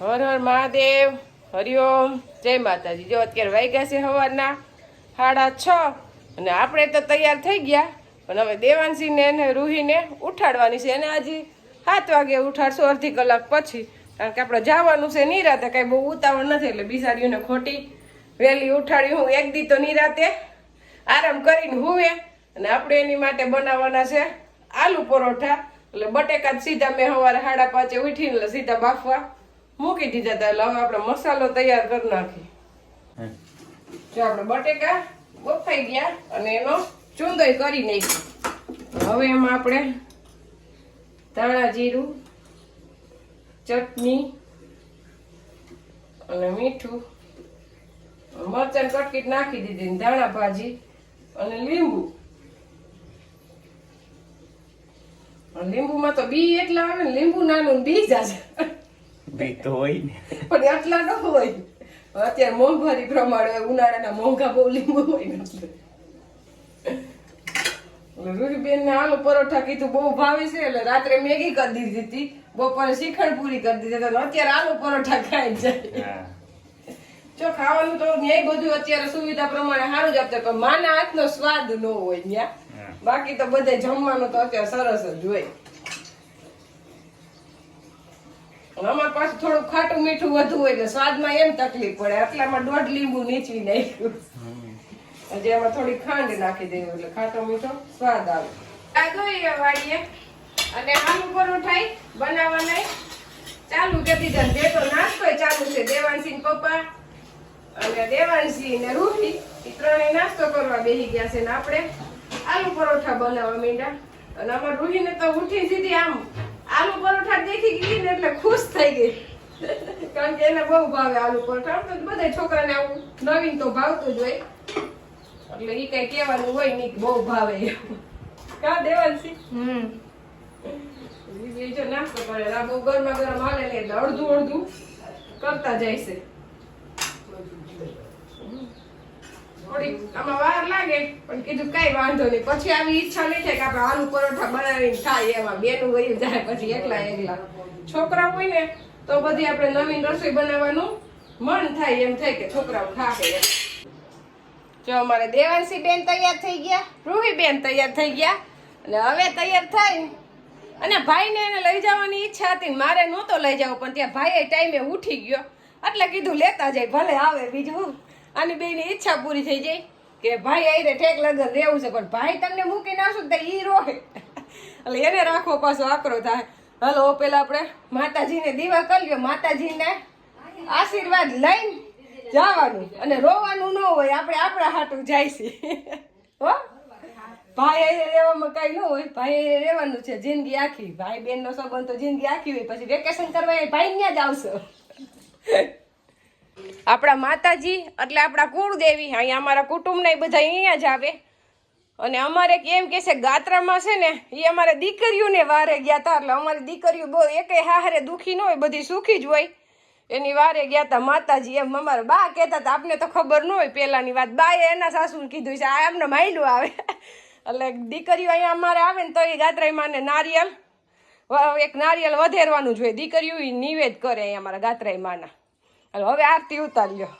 હર હર મહાદેવ હરિઓમ જય માતાજી. જો અત્યારે વાગ્યા છે સવારના સાડા છ અને આપણે તો તૈયાર થઈ ગયા, પણ હવે દેવાંશીને અને રૂહીને ઉઠાડવાની છે અને હજી સાત વાગે ઉઠાડશું અડધી કલાક પછી, કારણ કે આપણે જવાનું છે નિરાતે, કાંઈ બહુ ઉતાવળ નથી એટલે બિસાડીઓને ખોટી વહેલી ઉઠાડી હું એક દી તો નિરાતે આરામ કરીને હુવે અને આપણે એની માટે બનાવવાના છે આલુ પરોઠા. એટલે બટેકા જ સીધા મેં સવારે સાડા પાંચે ઉઠીને એટલે સીધા બાફવા. મૂકી દીધા હતા એટલે હવે આપણે મસાલો તૈયાર કરી નાખી જો આપણે બટેકા બફાઈ ગયા અને એનો ચૂંદોય કરી નાખ્યો. હવે એમાં આપણે ધાણા જીરું ચટણી અને મીઠું મરચાં કટકીટ નાખી દીધી ને ધાણા ભાજી અને લીંબુ. લીંબુમાં તો બી એટલા આવે ને લીંબુ નાનું બી જશે બી તો હોય ને. પણ આટલા ન હોય. અત્યારે મોંઘવારી પ્રમાણે ઉનાળાના મોંઘા બહુ લીંબુ હોય ને રૂરીબેન ને આલુ પરોઠા કીધું બહુ ભાવે છે એટલે રાત્રે મેગી કરી દીધી હતી. બપોરે શ્રીખંડ પૂરી કરી દીધી હતી અત્યારે આલુ પરોઠા ખાઈ જાય. જો ખાવાનું તો ન્યાય બધું અત્યારે સુવિધા પ્રમાણે સારું જ આપતા પણ માના હાથનો સ્વાદ ન હોય ન્યા. બાકી તો બધે જમવાનું તો અત્યારે સરસ જ હોય અને અમારી પાસે થોડું ખાટું મીઠું વધુ હોય એટલે સ્વાદમાં એમ તકલીફ પડે. આટલામાં દોઢ લીંબુ નીચવી નાખ્યું. હજી એમાં થોડી ખાંડ નાખી દેવી એટલે ખાટો મીઠો સ્વાદ આવે. આ જોઈએ વાડીએ. અને આલુ પરોઠાઈ બનાવવાના ચાલુ કરી દીધા જે તો નાસ્તો ચાલુ છે. ને પપ્પા અને દેવાંશી ને રૂહી. એ ત્રણેય નાસ્તો કરવા બેસી ગયા છે ને આપણે. આલુ પરોઠા બનાવવા માંડ્યા અને અમાર રૂહીને તો ઉઠી સીધી આમ આલુ પરોઠા દેખી ગઈ ને એટલે ખુશ થઈ ગઈ. કારણ કે એને બહુ ભાવે આલુ પરોઠા. તો બધા છોકરાને આવું નવીન તો ભાવતું જ હોય. એટલે ઈ કઈ કહેવાનું હોય નહીં બહુ ભાવે. કા દેવાંશી? બીજી જો નાસ્તો કરે. આ બહુ ગરમા ગરમ હાલે ને એટલે અડધું અડધું કરતા જાય છે. થોડી આમાં વાર લાગે, પણ કીધું કઈ વાંધો નહીં. પછી આવી ઈચ્છા નહીં થાય કે આપણે આલુ પરોઠા બનાવીને ખાઈએ. એમાં બેનું વયું જાય પછી એકલા એકલા. છોકરા હોય ને, તો બધી આપણે નવીન રસોઈ બનાવવાનું મન થાય, એમ થાય કે છોકરાઓ ખાશે જો અમારે દેવાંશી બેન તૈયાર થઈ ગયા, રૂહી બેન તૈયાર થઈ ગયા, અને હવે તૈયાર થાય. અને ભાઈને એને લઈ જવાની ઈચ્છા હતી મારે નહોતો લઈ જવો, પણ ત્યાં ભાઈએ ટાઈમે ઉઠી ગયો. એટલે કીધું લેતા જાય, ભલે આવે બીજું. આની બેની ઈચ્છા પૂરી થઈ જાય કે ભાઈ આઈને ઠેક લગન રહેવું છે, પણ ભાઈ તમને મૂકીને આવશું તો ઈ રોહે. એટલે એને રાખો પાછો આકરો થાય. હાલો, પેલા આપણે માતાજીને દીવા કરી લ્યો. માતાજીને આશીર્વાદ લઈને જવાનું અને રોવાનું ન હોય, આપણે આપણા હાટું જાય છે. હો? ભાઈ અહીં રહેવામાં કઈ ન હોય, ભાઈ અહીં રહેવાનું છે, જિંદગી આખી. ભાઈ બેન નો સંબંધ તો જિંદગી આખી હોય, પછી વેકેશન કરવા એ ભાઈ ત્યાં જ આવશો. આપણા માતાજી, એટલે આપણા કુળદેવી, અહીંયા અમારા કુટુંબના બધા અહીંયા જ આવે. અને અમારે કેમ કે છે, ગાત્રામાં છે ને, એ અમારે દીકરીઓને વારે ગયા હતા એટલે અમારી દીકરીઓ બહુ એકે હારે દુખી ન હોય, બધી સુખી જ હોય. એની વારે ગયા હતા માતાજી, એમ અમારે બા કહેતા હતા આપને તો ખબર ન હોય પહેલાની વાત. બાએ એના સાસુને કીધું છે, આ એમને માયલું આવે. એટલે દીકરીઓ અહીંયા અમારે આવે ને, તો એ ગાત્રાઈ માને નારિયેલ એક નારિયેલ વધેરવાનું જોઈએ દીકરીઓ નિવેદ કરે અહીંયા અમારા ગાત્રાઈ માના હાલો, હવે આરતી ઉતાર્યો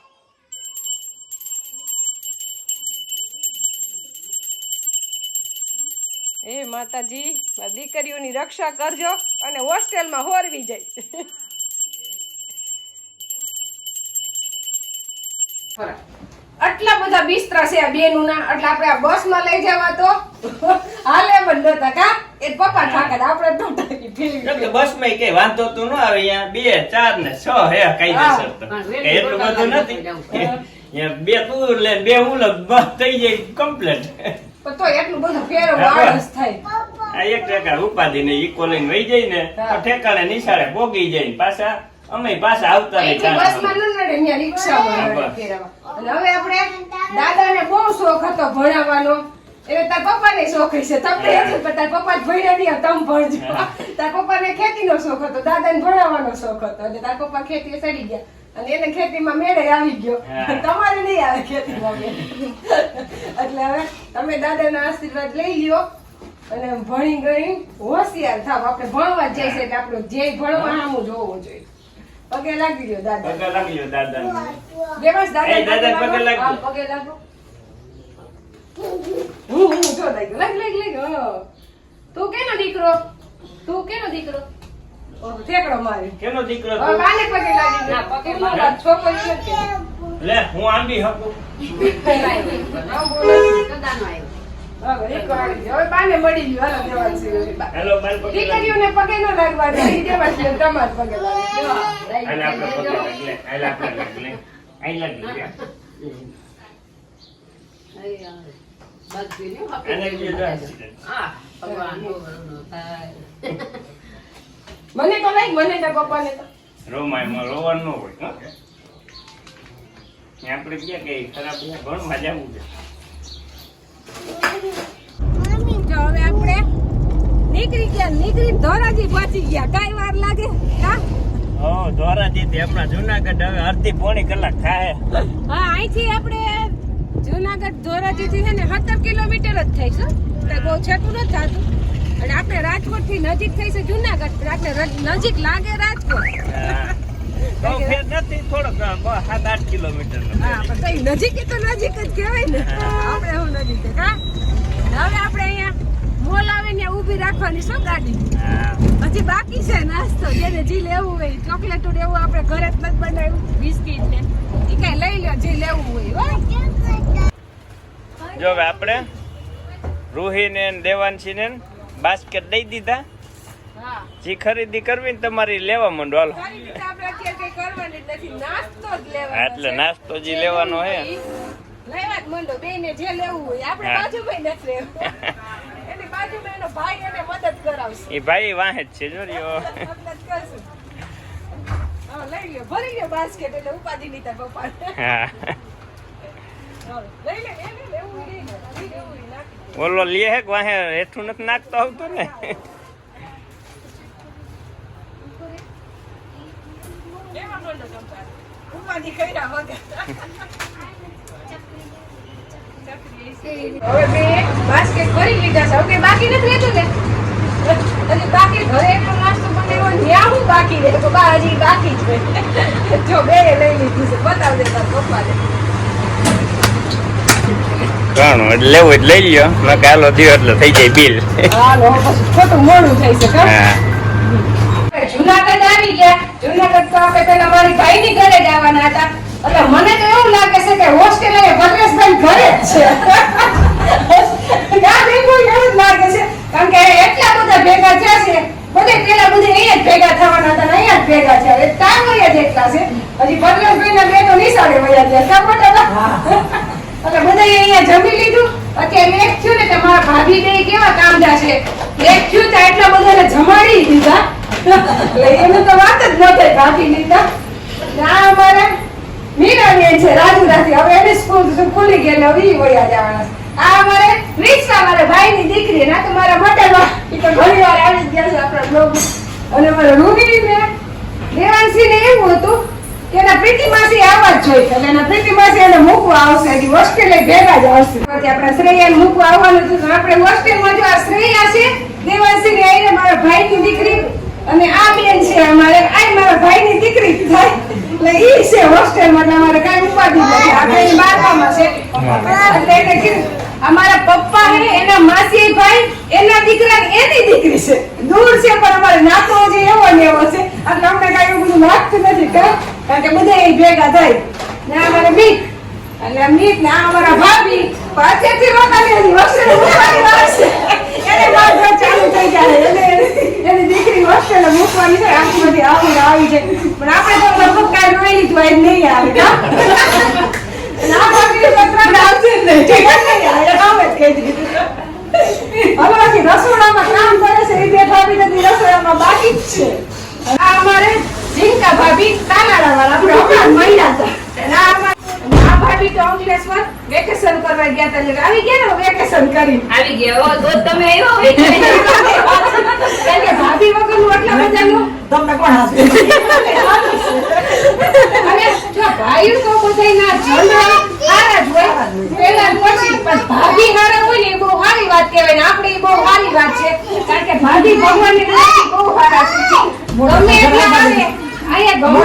એ માતાજી, મારી દીકરીઓની રક્ષા કરજો અને હોસ્ટેલમાં હોરવી જાય. આટલા બધા બિસ્તરા છે આ બેનુના, એટલે આપણે આ બસમાં લઈ જવા તો. હાલે પણ હતા કા? એ પપ્પા આપણે તો વાંધો તો ન આવે અહીંયા બે ચાર ને છ હે કાયદેસર તો. હા. એટલું બધું નથી. બે તુર લે ને બે ઉલગ બસ થઈ જાય કમ્પ્લેટ પણ તો એટલું બધું ફેરવવા આળસ થાય. આ એક ઠેકાણ ઉપાધિ ને ઈકો વહી જાય ને તો ઠેકાણે નિશાળે ભોગી જાય ને પાછા અમે પાછા આવતા રહી ન નડે અહીંયા બસ. હવે આપણે દાદાને બહુ શોખ હતો ભણાવવાનો. એટલે તાર પપ્પા ને શોખ હશે. તમને એ પણ તાર પપ્પા જ ભણ્યા નહીં તમ ભણજો તાર પપ્પા ને ખેતી નો શોખ હતો દાદા ને ભણાવવાનો શોખ હતો. એટલે તાર પપ્પા ખેતી ચડી ગયા. અને એને ખેતીમાં મેળે આવી ગયો. તમારે નહીં આવે ખેતીમાં. એટલે હવે તમે દાદાના આશીર્વાદ લઈ લ્યો. અને ભણી ગણી હોશિયાર થાવ. આપણે ભણવા જ જઈશે એટલે આપણું જે ભણવા સામું જોવું જોઈએ. પગે લાગી ગયો દાદા. પગે લાગી ગયો દાદા એ દાદા પગે લાગજો. પગે લાગો. હું હું જો લાગ્યો લાગ લાગ લાગ હા. તું કેનો દીકરો તું કેનો દીકરો ઠેકડો મારી કેનો દીકરો તું? કાલે પગે લાગી ગયો પગે લાગા છોકરી નથી લે હું આમ. બા- હેલો મારે પગે લાગી. દીકરીઓને પગે ન લાગવા દે. ઈ દેવાંશ સિંહ તમારે પગે લાગે મને તો લાગ મને તો પપ્પાને તો. રોમાય એમાં રોવાનું ન હોય હો. આપણે ક્યાં કઈ ખરાબ છે ભણવા જવું છે. હવે આપણે નીકળી ગયા નીકળી ધોરાજી પહોંચી ગયા. કઈ વાર લાગે? હા? ઓ ધોરાજી થી આપણા જુનાગઢ હવે અડધી પોણી કલાક થાય. હા અહીંથી આપણે જુનાગઢ ધોરાજીથી છે ને સત્તર કિલોમીટર જ થાય છે. તો બહુ છેટું નથી થતું. અને આપણે રાજકોટથી નજીક થઈ છે જુનાગઢ પણ આપણે નજીક લાગે રાજકોટ. નથી થોડોક સાત આઠ કિલોમીટર હા પણ નજીક તો નજીક જ કહેવાય ને. આપણે હું. નજીક હવે આપણે અહીંયા મોલ આવે ને ઊભી રાખવાની શું ગાડી. હજી બાકી છે નાસ્તો. જેને જે લેવું હોય ચોકલેટ એવું આપણે ઘરે જ નથી બનાવ્યું. બિસ્કિટ ને. એ કઈ લઈ લો જે લેવું હોય હો. જો હવે આપણે રૂહીને દેવાંશીને બાસ્કેટ દઈ દીધા. જે ખરીદી કરવી ને તમારી લેવા માંડો. હાલો. એટલે નાસ્તો જે લેવાનો હે. એ ભાઈ વાહે જ છે જો રહ્યો. હા લઈ લ્યો ભરી લ્યો બાસ્કેટ એટલે ઉપાધિ નહીં થાય હા. હા, લઈ લે લેવું લે હે, વાહે હેઠું નથી નાખતો આવતું ને. હવે બાસ્કેટ ભરી લીધા છે. હવે બાકી નથી રહેતું ને? બાકી ઘરે એટલો નાસ્તો બનાવ્યો ન્યા હું બાકી રહે? તો બા, હજી બાકી જ. જો બે લઈ લીધું છે. બતાવ દેતા તાર પપ્પાને. ઘણું. એટલે લેવું એટલે લઈ લ્યો. મેં કાલો થયો એટલે થઈ જાય બિલ. ખોટું મોડું થઈ શકે હા. જુનાગઢ આવી ગયા. જુનાગઢ તો આપણે પેલા મારી ભાઈની ઘરે જવાના હતા. એટલે મને તો એવું લાગે છે કે હોસ્ટેલ એ ભદ્રેશભાઈ ઘરે જ છે. ના બિલકુલ એવું જ લાગે છે. કારણ કે એટલા બધા ભેગા થયા છે. બધે પેલા બધે અહીંયા જ ભેગા થવાના હતા અહીંયા જ ભેગા થયા. એ ટાંગરિયા જ એટલા છે. હજી ભદ્રેશભાઈ ના બે તો નિશાળે વયા ગયા. કા મોટા એટલે બધા અહીંયા જમી લીધું? અત્યારે એક થયું ને કે મારા ભાભી બે કેવા કામદા છે. એક થયું તો એટલા બધાને જમાડી દીધા. એટલે એનું તો વાત જ ન થાય ભાભી લીધા. ના અમારે મીરાબેન છે રાજુરાથી હવે એની સ્કૂલ ખુલી ગઈ, એટલે ઈ વયા જવાના આ અમારે રીક્ષા મારા ભાઈની દીકરી ના તો મારા મોટામાં એ તો ઘણી વાર આવી ગયા છે આપણા બ્લોગ અને મારા રૂબીને, દેવાંશીને એવું હતું એના પ્રીતિ માસી આવવા જ જોઈએ એટલે એના પ્રીતિ માસી એને મૂકવા આવશે. હજી હોસ્ટેલે ભેગા જ આવશે પછી આપણે શ્રેયાને મૂકવા આવવાનું હતું આપણે હોસ્ટેલમાં જો આ શ્રેયા છે દેવાંશીને આઈને મારા ભાઈની દીકરી અને આ બેન છે અમારે. આ મારા ભાઈની દીકરી થાય. એટલે ઈ છે હોસ્ટેલમાં એટલે અમારે કાંઈ ઉપાધિ નથી. આપણે બારમામાં છે. એટલે એને કીધું અમારા પપ્પા હે, એના માસી ભાઈ, એના દીકરા એની દીકરી છે. દૂર છે, પણ અમારે નાતો હજી એવો ને એવો છે. એટલે અમને કાંઈ એવું બધું લાગતું નથી, કા? કારણ કે બધા એ ભેગા થાય. ને અમારે મીત. એટલે મીત ને આ અમારા ભાભી. પાછળથી રોકાની એની હોસ્ટેલ મૂકવાની છે. એને બાર ચાલુ થઈ જાય. એની- એની દીકરી હોસ્ટેલ મૂકવાની છે. આખી બધી આવીને આવી જાય. પણ આપણે તો લગભગ કાંઈ રોઈ લીધું નહીં આવે રસોડામાં કામ કરે છે એ બે ભાભી નથી રસોડામાં બાકી જ છે આ અમારે ઝીંકા ભાભી તાનાળા વાળા આપણે હમણાં મળ્યા હતા આ ભાભી તો અંકલેશ્વર. વેકેશન કરવા ગયા એટલે આવી ગયા ને વેકેશન કરી. આવી ગયા હો તો તમે આવ્યો કારણ કે ભાભી વગરનું એટલા બધાનું? તમને કોણ હાથે અને જો ભાઈ તો બધાયના જન્મ હારા જ હોય. પેલા પછી પણ ભાભી હારા હોય ને એ બહુ સારી વાત કહેવાય ને આપણે એ બહુ સારી વાત છે. કારણ કે ભાભી ભગવાનની દ્રષ્ટિ બહુ સારા છે. ગમે એટલા આવે અહીંયા ગમે.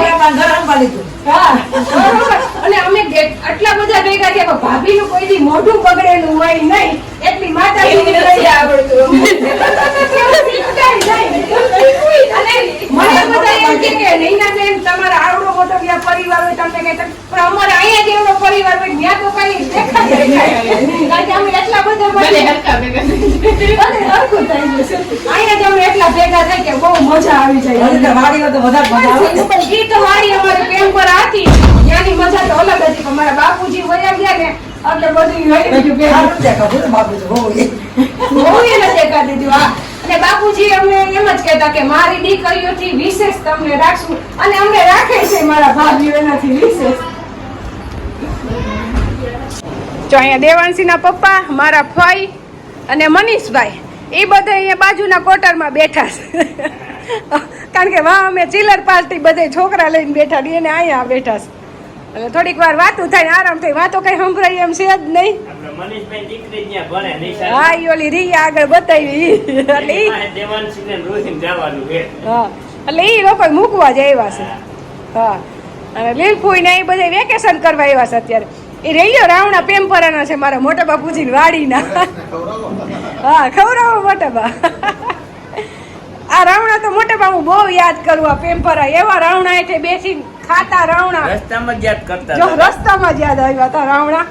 રમવા લીધું હા, બરોબર. અને અમે આટલા બધા ભેગા થયા પણ ભાભીનું કોઈ મોઢું બગડેલું હોય નહીં. એટલી મને બધા એમ તમારા આવડો મોટો ત્યાં પરિવાર હોય? તમને પણ અમારે અહીંયા જેવડો પરિવાર હોય ત્યાં તો કઈ દેખાય કારણ કે અમે એટલા બધા. અહીંયા જ અમે એટલા ભેગા થઈ કે બહુ મજા આવી જાય. મને તો તો વધારે મજા આવે. ને. પણ ગીત વાળી અમારી પર હતી. ત્યાંની મજા તો અલગ હતી પણ મારા બાપુજી વયા ગયા ને એટલે બધું હળી ગયું કે સારું દેખાતું ને બાપુ બહુ બહુ એને દેખાડી દીધું હા. અને બાપુજી અમને એમ જ કહેતા કે મારી દીકરીઓથી વિશેષ તમને રાખશું અને અમને રાખે છે મારા ભાભીઓ એનાથી વિશેષ. જો અહીંયા દેવાંશીના પપ્પા મારા ફઈ અને મનીષભાઈ એ બધા અહીંયા બાજુના કોટરમાં બેઠા છે. કારણ કે વાહ અમે ચિલર પાર્ટી બધે છોકરા લઈને બેઠા ને એને અહીંયા બેઠા છે. એટલે થોડીક વાર વાતું થાય આરામ થાય. વાતો કઈ સંભળાય એમ છે જ નહીં. હા એ ઓલી રિયા આગળ બતાવી. એટલે. હા એટલે એ લોકો મૂકવા જ આવ્યા છે. હા અને લીલફુઈ ને એ બધા વેકેશન કરવા આવ્યા છે અત્યારે. એ રેલિયો રાવણા પેમ્પરાના છે મારા મોટા બાપુજી વાડીના. હા ખવડાવો મોટા બા. આ રાવણા તો મોટા બાપુ બહુ યાદ કરું આ પેમ્પરા. એવા રાવણા એટલે બેસી ખાતા રાવણા. રસ્તામાં જ યાદ કરતા જો રસ્તામાં જ યાદ આવ્યા હતા રાવણા.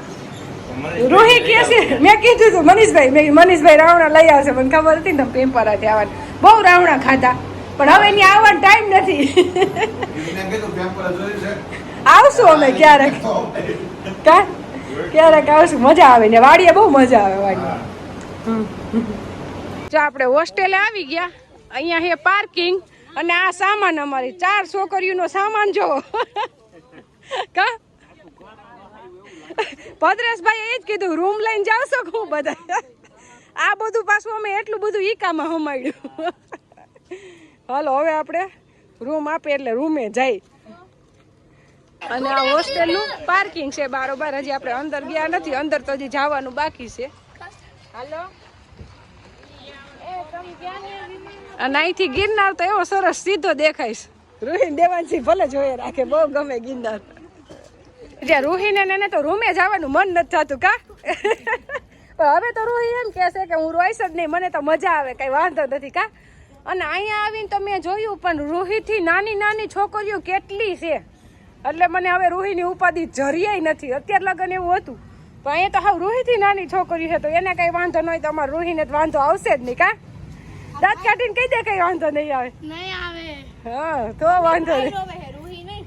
મનીષભાઈ રોહી કે છે મેં કીધું હતું મનીષભાઈ મેં મનીષભાઈ રાવણા લઈ આવશે. મને ખબર હતી ને પેમ્પરાથી આવવાનું. બહુ રાવણા ખાધા. પણ હવે એની આવવાનો ટાઈમ નથી. આવશું અમે ક્યારેક. કા? ક્યારેક આવશું. મજા આવે ને વાડીએ બહુ મજા આવે વાડીએ. જો આપણે હોસ્ટેલે આવી ગયા. અહીંયા હે પાર્કિંગ અને આ સામાન અમારી, ચાર છોકરીઓનો સામાન જો. ભદ્રેશભાઈ એ જ કીધું, રૂમ લઈને જાવ છો હું બધા? આ બધું પાછું અમે એટલું બધું ઈકામાં હમાડ્યું. હાલો, હવે આપણે રૂમ આપે એટલે રૂમે જાય અને આ હોસ્ટેલનું પાર્કિંગ છે બારોબાર, હજી આપણે અંદર ગયા નથી, અંદર તો હજી જવાનું બાકી છે. હાલો. અને અહીંથી ગિરનાર તો એવો સરસ સીધો દેખાઈશ રોહિન દેવાનસિંહ ભલે જોઈએ રાખે બહુ ગમે ગિરનાર. જ્યાં રૂહીને એને તો રૂમે જવાનું મન નથી થતું કા? પણ હવે તો રૂહી એમ કહે છે કે હું રોઈશ જ નહીં મને તો મજા આવે કઈ વાંધો નથી કા? અને અહીંયા આવીને તો મેં જોયું પણ રૂહીથી નાની નાની છોકરીઓ કેટલી છે. એટલે મને હવે રૂહીની ઉપાધિ જરિયાય નથી. અત્યાર લગન એવું હતું. પણ અહીંયા તો હાવ રૂહીથી નાની છોકરી છે તો એને કંઈ વાંધો નહીં તો અમારે રૂહીને તો વાંધો આવશે જ નહીં કા? દાંત કાઢીને કહી દે કઈ વાંધો નહીં આવે. નહીં આવે. હા તો વાંધો નહીં. રોવે હે રૂહી નહીં.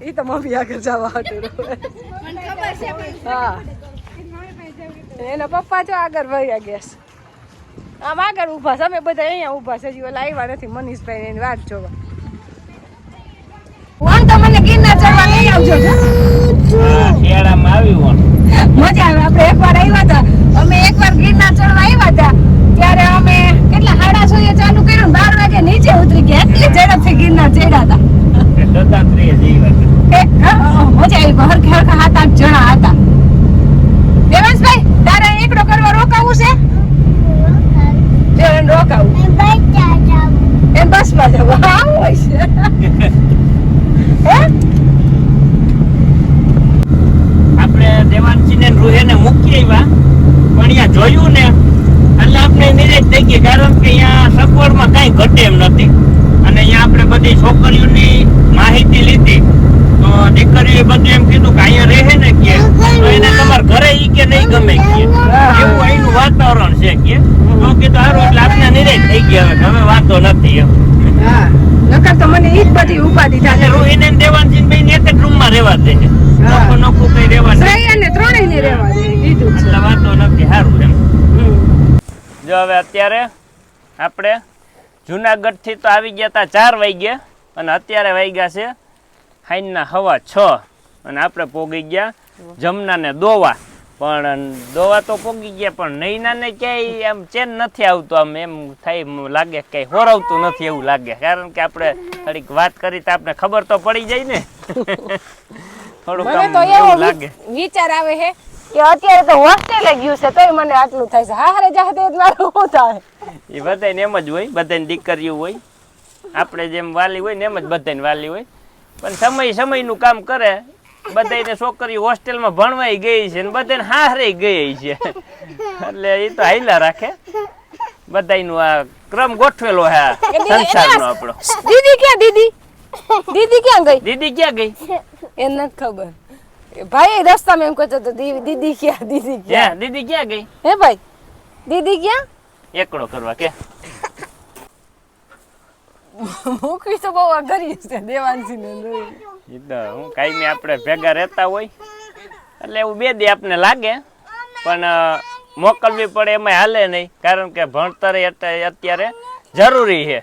એ તો મમ્મી આગળ જવા હતું મને ખબર છે હા. એના પપ્પા જો આગળ ભર્યા ગયા આમ આગળ ઊભા છે. અમે બધા અહીંયા ઊભા છે. હજી ઓલા આવ્યા નથી મનીષભાઈ એની વાત જોવા. વાંધો મને ગિરનાર ચડવા લઈ આવજો. મજા આવે. આપણે એકવાર આવ્યા હતા. અમે એકવાર ગિરનાર ચડવા આવ્યા હતા ત્યારે અમે કેટલા સાડા છ એ ચાલુ કર્યું ને બાર વાગે નીચે ઉતરી ગયા એટલે ઝડપથી ગિરનાર ચડ્યા હતા. મજા આવી સાત આઠ જણા હતા. દેવાંશભાઈ તારે એકડો કરવા રોકાવું છે? દેવન રોકાવું. એ બસમાં જવું. આવું હોય છે. હે આપણે દેવાંશીને ને રૂહેને મૂકી આવ્યા પણ અહીંયા જોયું ને એટલે નિરાશ થઈ ગઈ કારણ કે અહીંયા સગવડમાં કાંઈ ઘટે એમ નથી. અને અહીંયા આપણે બધી છોકરીઓની માહિતી લીધી. તો દીકરીએ બધું એમ કીધું કે અહીંયા રહે ને કે તો એને તમારે ઘરે ઈ કે નહીં ગમે કે. એવું અહીંનું વાતાવરણ છે કે. તો કીધું સારું એટલે આપણે નિરાશ થઈ ગયા હવે હવે વાંધો નથી એમ. નકર તો મને ઈ જ બધી ઉપાધિ થાય. રોહિને દેવાંશી બેન એક જ રૂમમાં રહેવા દે. નોખું નોખું કઈ રહેવા દે. ત્રણેય ને રહેવા દે કીધું એટલે વાંધો નથી. જો હવે અત્યારે આપણે જુનાગઢથી તો આવી ગયા હતા ચાર વાગ્યે અને અત્યારે વાગ્યા છે હાઈના હવા છ. અને આપણે પોગી ગયા જમનાને દોવા. પણ દોવા તો પોગી ગયા પણ નૈનાને ક્યાંય આમ ચેન નથી આવતું આમ એમ થાય લાગે કે હોરવતું નથી એવું લાગે. કારણ કે આપણે થોડીક વાત કરી તો આપણે ખબર તો પડી જાય ને. થોડુંક લાગે. વિચાર આવે છે કે અત્યારે તો હોસ્ટેલે ગયું છે તોય મને આટલું થાય છે. હારે જાહે તે મારું શું થાય? એ બધાને એમ જ હોય બધાને દીકરીઓ હોય. આપણે જેમ વાલી હોય ને એમ જ બધાને વાલી હોય. પણ સમય સમયનું કામ કરે બધાને છોકરીઓ હોસ્ટેલમાં ભણવાઈ ગઈ છે ને બધાને હારે ગઈ છે. એટલે એ તો હાઈલા રાખે. બધાયનું આ ક્રમ ગોઠવેલો હે સંસારનો આપણો. દીદી ક્યાં દીદી? દીદી ક્યાં ગઈ? દીદી ક્યાં ગઈ? એ નથી ખબર. ભાઈ રસ્તામાં એમ કહેતો તો દીદી ક્યાં દીદી ક્યાં? દીદી ક્યાં ગઈ? હે ભાઈ દીદી ક્યાં? એકડો કરવા કે? મૂકવી તો બહુ અઘરી છે દેવાંશી ને ઈદા હું કાયમી આપણે ભેગા રહેતા હોય. એટલે એવું બે દે આપને લાગે. પણ મોકલવી પડે એમાં હાલે નહીં કારણ કે ભણતર એટલે અત્યારે જરૂરી છે.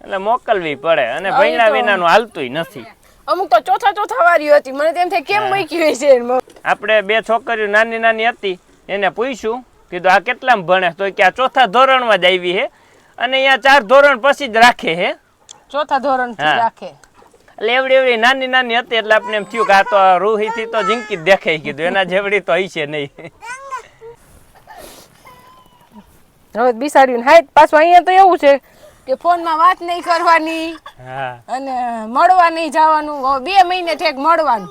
એટલે મોકલવી પડે. અને ભૈણા વિનાનું હાલતુંય નથી. અમુક તો ચોથા ચોથા વાળી હતી. મને તેમ થાય કેમ મૂકી હોય છે આપણે બે છોકરીઓ નાની નાની હતી એને પૂછ્યું કીધું આ કેટલામાં ભણે? તો કે આ ચોથા ધોરણમાં જ આવી છે અને અહીંયા ચાર ધોરણ પછી જ રાખે છે ચોથા ધોરણ રાખે. એટલે એવડી એવડી નાની નાની હતી એટલે આપણે એમ થયું કે આ તો રૂહીથી તો જિંકી જ દેખાઈ કીધું એના જેવડી તો હશે નહીં. હવે બિસાડ્યું હાઈ પાછું અહીંયા તો એવું છે. કે ફોનમાં વાત નહીં કરવાની હા. અને મળવા નહીં જવાનું બે મહિને ઠેક મળવાનું.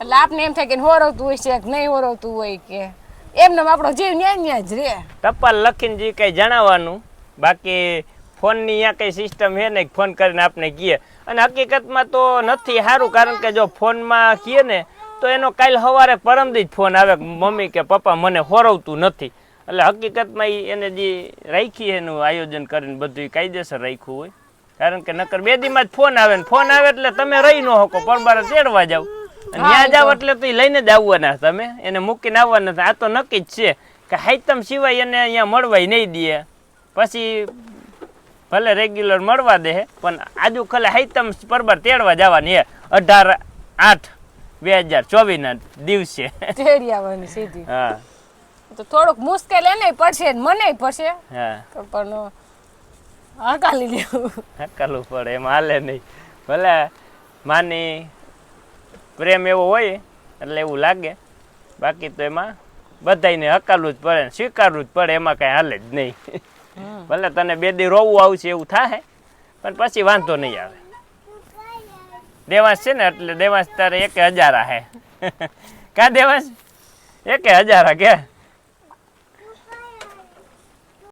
એટલે આપને એમ થાય કે હોરવતું હોય છે કે નહીં હોરવતું હોય કે. એમને આપણો જીવ ન્યા ન્યા જ રે. ટપાલ લખીને જે કંઈ જણાવવાનું? બાકી ફોનની અહીંયા કંઈ સિસ્ટમ છે ને ફોન કરીને આપણે કહીએ અને હકીકતમાં તો નથી સારું કારણ કે જો ફોનમાં કહીએ ને તો એનો કાલ સવારે પરમદી જ ફોન આવે મમ્મી કે પપ્પા મને હોરવતું નથી. એટલે હકીકતમાં એને જે રાખી એનું આયોજન કરીને બધું કાયદેસર રાખ્યું હોય. કારણ કે નકર બે દીમાં જ ફોન આવે ને ફોન આવે એટલે તમે રહી ન શકો પરબાર તેડવા જાવ. ત્યાં જાવ એટલે તો લઈને જ આવવાના તમે. એને મૂકીને આવવાના આ તો નક્કી જ છે કે હાઈતમ સિવાય એને અહીંયા મળવાય નહીં દે. પછી ભલે રેગ્યુલર મળવા દે પણ આજુ ખાલી હાઈતમ પરબાર તેડવા જવાની હે અઢાર આઠ બે હજાર દિવસે. તેડી આવવાની સીધી. હા. તો થોડુંક મુશ્કેલ એને પડશે મને પડશે. હા. પણ હકાલી લેવું હકાલું પડે એમાં હાલે નહીં. ભલે માની પ્રેમ એવો હોય એટલે એવું લાગે. બાકી તો એમાં બધાને હકાલવું જ પડે સ્વીકારવું જ પડે એમાં કાંઈ હાલે જ નહીં. ભલે તને બે દી રોવું આવશે એવું થાય પણ પછી વાંધો નહીં આવે. દેવાંશ છે ને એટલે દેવાંશ તારે એક હજાર હે કા દેવાંશ? એક હજાર કે